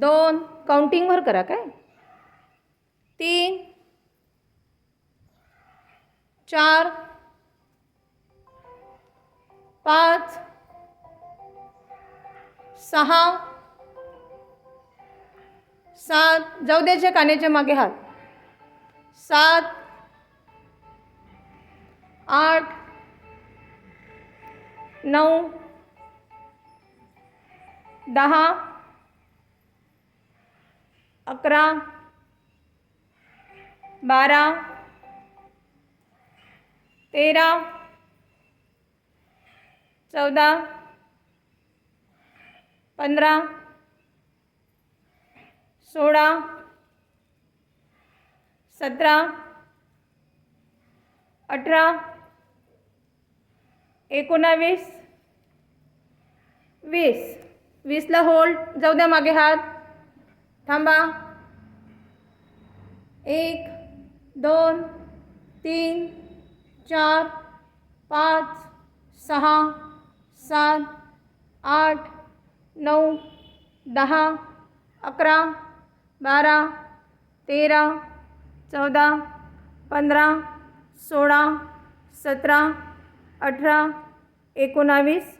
दोन. काउंटिंगवर करा काय? तीन. चार. पाच. सहा. सात. जाऊ द्यायचे कान्याच्या मागे हात. सात. आठ. नऊ. दहा. अकरा बारा तेरा चौदा पंधरा सोळा सतरा अठरा एकोणावीस वीस. वीसला होल्ड जाऊ द्या मागे हात. थांबा. एक दोन तीन चार पाच सहा सात आठ नऊ दहा अकरा बारा तेरा चौदा पंधरा सोळा सतरा अठरा एकोणावीस.